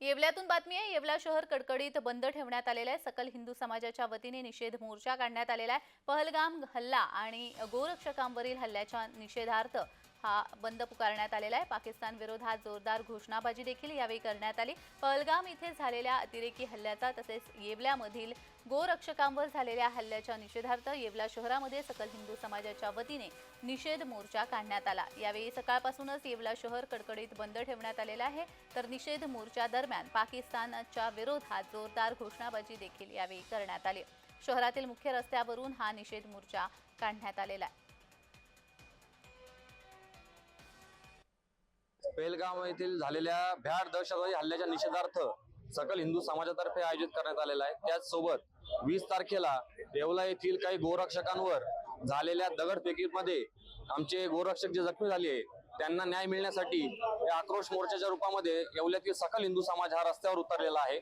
येवल्यातून बातमी आहे येवला शहर कडकडीत बंद ठेवण्यात आलेला आहे. सकल हिंदू समाजाच्या वतीने निषेध मोर्चा काढण्यात आलेला आहे. पहलगाम हल्ला आणि गोरक्षकांवरील हल्ल्याच्या निषेधार्थ हा बंद पुकारण्यात आलेला आहे. पाकिस्तान विरोधात जोरदार घोषणाबाजी देखील यावेळी करण्यात आली. पहलगाम इथे झालेल्या अतिरेकी हल्ल्याचा तसेच येवल्यामधील गोरक्षकांवर झालेल्या हल्ल्याच्या निषेधार्थ येवला शहरामध्ये सकल हिंदू समाजाच्या वतीने निषेध मोर्चा काढण्यात आला. यावेळी सकाळपासूनच येवला शहर कडकडीत बंद ठेवण्यात आलेला आहे. तर निषेध मोर्चा दरम्यान पाकिस्तानच्या विरोधात जोरदार घोषणाबाजी देखील यावेळी करण्यात आली. शहरातील मुख्य रस्त्यावरून हा निषेध मोर्चा काढण्यात आलेला आहे. पेलगाव येथील झालेल्या भ्याड दहशतवादी हल्ल्याच्या निषेधार्थ सकल हिंदू समाजातर्फे आयोजित करण्यात आलेला आहे. त्याचसोबत वीस तारखेला येवला येथील काही गोरक्षकांवर झालेल्या दगडफेकीमध्ये आमचे गोरक्षक जे जखमी झाले त्यांना न्याय मिळण्यासाठी या आक्रोश मोर्चाच्या रूपामध्ये येवल्यातील सकल हिंदू समाज हा रस्त्यावर उतरलेला आहे.